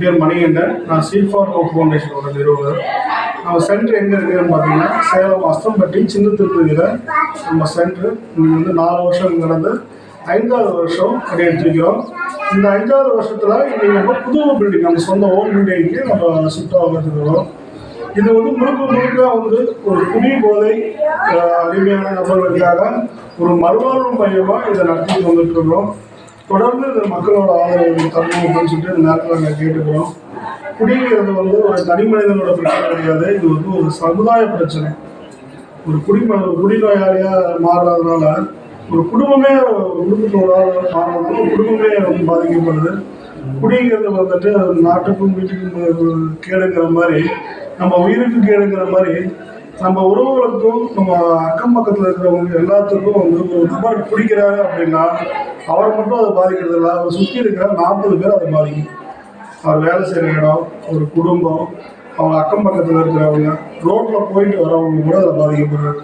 பேர் மணிகண்டன் நான் சீஃபார் ஹோப் ஃபவுண்டேஷனோட நிறுவனர். நம்ம சென்டர் எங்கே இருக்குதுன்னு பார்த்தீங்கன்னா சேலம் அஸ்தம்பட்டி சின்ன திருப்பதியில் நம்ம சென்டர் இங்கே வந்து நாலு வருஷம் நடந்து ஐந்தாவது வருஷம் அப்படி எடுத்துருக்கிறோம். இந்த ஐந்தாவது வருஷத்தில் இன்றைக்கி நம்ம புது பில்டிங் நம்ம சொந்த ஓன் பில்டிங்க்கு நம்ம ஷிஃப்ட் ஆகிறதுக்கு இது வந்து முழுக்க முழுக்க வந்து ஒரு குடி போதை அடிமையான நபர்களுக்காக ஒரு மறுவாழ்வு மையமாக இதை நடத்தி வந்துட்டு இருக்கிறோம். தொடர்ந்து இந்த மக்களோட ஆதரவு தரணும் அப்படின்னு சொல்லிட்டு இந்த நேரத்தில் நாங்கள் கேட்டுக்கிறோம். குடிங்கிறது வந்து ஒரு தனி மனிதனோட பிரச்சனை கிடையாது. இது வந்து ஒரு சமுதாய பிரச்சனை. ஒரு குடிம ஒரு குடிநோயாளியாக மாறுறதுனால ஒரு குடும்பமே ஒரு குடும்பத்தோட மாறுறதுனால குடும்பமே வந்து பாதிக்கப்படுது. குடிங்கிறது வந்துட்டு நாட்டுக்கும் வீட்டுக்கும் கேடுங்கிற மாதிரி நம்ம உயிருக்கு கேடுங்கிற மாதிரி நம்ம உறவுகளுக்கும் நம்ம அக்கம் பக்கத்தில் இருக்கிறவங்க எல்லாத்துக்கும் வந்து ஒரு நபர் பிடிக்கிறாரு அப்படின்னா அவரை மட்டும் அதை பாதிக்கிறது இல்லை. அவரை சுற்றி இருக்கிற நாற்பது பேர் அதை பாதிக்கும். அவர் வேலை செய்கிற இடம் ஒரு குடும்பம் அவங்க அக்கம் பக்கத்தில் இருக்கிறவங்க ரோட்டில் போயிட்டு வரவங்க கூட அதை பாதிக்கப்படுறாங்க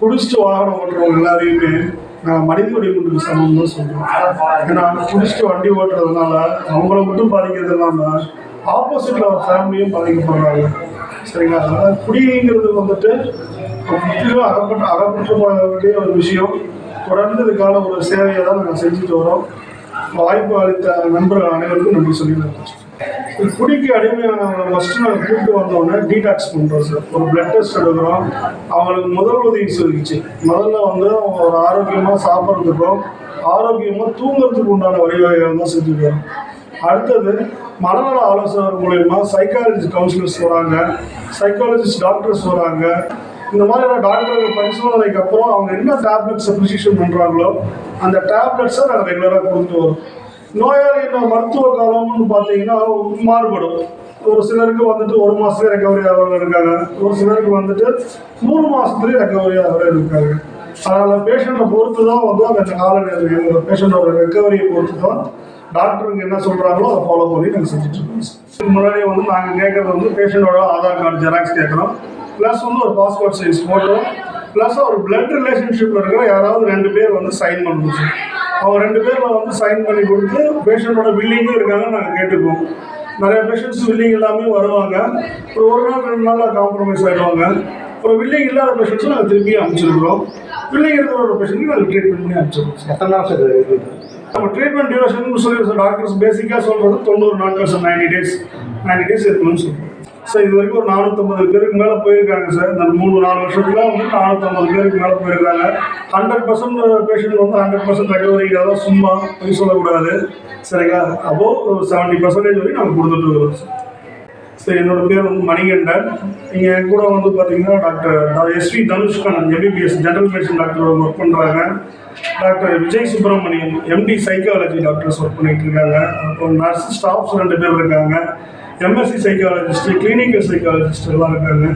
குடிச்சிட்டு வாகனம் ஓட்டுறவங்க எல்லாரையுமே நான் மனித உரிமைக்கு சமம் தான் சொல்கிறோம் ஏன்னா குடிச்சிட்டு வண்டி ஓட்டுறதுனால அவங்கள மட்டும் பாதிக்கிறது இல்லாமல் ஆப்போசிட்டில் ஒரு ஃபேமிலியும் பாதிக்கப்படுறாங்க. சரிங்களா? அதனால் குடிங்கிறது வந்துட்டு முற்றிலும் அகப்பட்ட அகப்பட்டு போக வேண்டிய ஒரு விஷயம். தொடர்ந்து இதுக்கான ஒரு சேவையை தான் நாங்கள் செஞ்சுட்டு வரோம். வாய்ப்பு அளித்த நண்பர்கள் அனைவருக்கும் நன்றி சொல்லி இது குடிக்கு அடிமையானவங்களை ஃபஸ்ட்டு நாங்கள் கூப்பிட்டு வந்தோடனே டீடாக்ஸ் பண்ணுறோம் சார் ஒரு பிளட் டெஸ்ட் எடுக்கிறோம். அவங்களுக்கு முதல் உதவி சிகிச்சை முதல்ல வந்து அவங்க ஒரு ஆரோக்கியமாக சாப்பிட்றதுக்கும் ஆரோக்கியமாக தூங்குறதுக்கு உண்டான வழிவகைகள் தான் செஞ்சுட்டு வரோம். அடுத்தது மனநல ஆலோசகர் மூலயமா சைக்காலஜிஸ்ட் கவுன்சிலர்ஸ் வராங்க சைக்காலஜிஸ்ட் டாக்டர்ஸ் வராங்க. இந்த மாதிரியான டாக்டர்கள் பரிசோதனைக்கு அப்புறம் அவங்க என்ன டேப்லெட்ஸை ப்ரிசிஷன் பண்ணுறாங்களோ அந்த டேப்லெட்ஸை நாங்கள் ரெகுலராக கொடுத்துட்டு வரோம். நோயாளியின் மருத்துவ காலம்னு பார்த்தீங்கன்னா மாறுபடும். ஒரு சிலருக்கு வந்துட்டு ஒரு மாதத்துலேயே ரெக்கவரி ஆகிறவங்க இருக்காங்க. ஒரு சிலருக்கு வந்துட்டு மூணு மாதத்துலேயே ரெக்கவரி ஆகிற இருக்காங்க. அதனால் பேஷண்ட்டை பொறுத்து தான் வந்து அந்த கால பேஷண்ட்டோட ரெக்கவரியை பொறுத்து தான் டாக்டருங்க என்ன சொல்கிறாங்களோ அதை ஃபாலோ பண்ணி நாங்கள் செஞ்சுட்டு இருக்கோம் இதுக்கு முன்னாடி வந்து நாங்கள் கேட்குறது வந்து பேஷண்ட்டோட ஆதார் கார்டு ஜெராக்ஸ் கேட்குறோம். ப்ளஸ் வந்து ஒரு பாஸ்போர்ட் சைஸ் ஃபோட்டோ ப்ளஸ் ஒரு பிளட் ரிலேஷன்ஷிப்பில் இருக்கிற யாராவது ரெண்டு பேர் வந்து சைன் பண்ணணும் சார் அவங்க ரெண்டு பேரில் வந்து சைன் பண்ணி கொடுத்து பேஷண்ட்டோட வில்லிங்கும் இருக்காங்க நாங்கள் கேட்டுக்குவோம். நிறைய பேஷண்ட்ஸ் வில்லிங் எல்லாமே வருவாங்க. ஒரு ஒரு நாள் ரெண்டு நாளில் காம்ப்ரமைஸ் ஆகிடுவாங்க ஒரு வில்லிங் இல்லாத பேஷண்ட்ஸும் நாங்கள் திரும்பி அனுப்பிச்சிருக்கிறோம். வில்லிங் இருக்கிற ஒரு பேஷண்ட்டுக்கு நாங்கள் ட்ரீட்மெண்ட் பண்ணி அனுப்பிச்சிருக்கோம் எத்தனை நாள் சார் இருக்குது? நம்ம ட்ரீட்மெண்ட் டியூரேஷன் சொல்லி டாக்டர்ஸ் பேசிக்காக சொல்கிறது தொண்ணூறு நாட்கள் sir ninety days ninety days இருக்கணும்னு சொல்லுவோம் சார் இது வரைக்கும் ஒரு நானூற்றம்பது பேருக்கு மேலே போயிருக்காங்க சார் இந்த மூணு நாலு வருஷத்துல வந்து நானூற்றம்பது பேருக்கு மேலே போயிருக்காங்க. ஹண்ட்ரட் பர்சன்ட் பேஷண்ட் வந்து ஹண்ட்ரட் பர்சன்ட் ரெக்கவரி அதாவது சும்மா பொய் சொல்லக்கூடாது. சரிங்களா? அபோவ் ஒரு செவன்ட்டி பர்சன்டேஜ் வரைக்கும் நாங்கள் கொடுத்துட்டு இருக்கிறோம் சார் சரி என்னோட பேர் வந்து மணிகண்டன். இங்கே என் கூட வந்து பார்த்தீங்கன்னா doctor SV Dhanushkannan MBBS general medicine டாக்டரோட ஒர்க் பண்ணுறாங்க doctor Vijay Subramanian MD psychology doctors work பண்ணிட்டு இருக்காங்க. அப்புறம் நர்ஸ் ஸ்டாஃப்ஸ் ரெண்டு பேர் இருக்காங்க. எம்எஸ்சி சைக்காலஜிஸ்ட்டு கிளினிக்கல் சைக்காலஜிஸ்ட் எல்லாம் இருக்காங்க.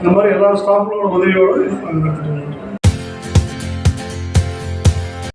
இந்த மாதிரி எல்லா ஸ்டாஃப்களோட உதவியோடு நடத்திட்டு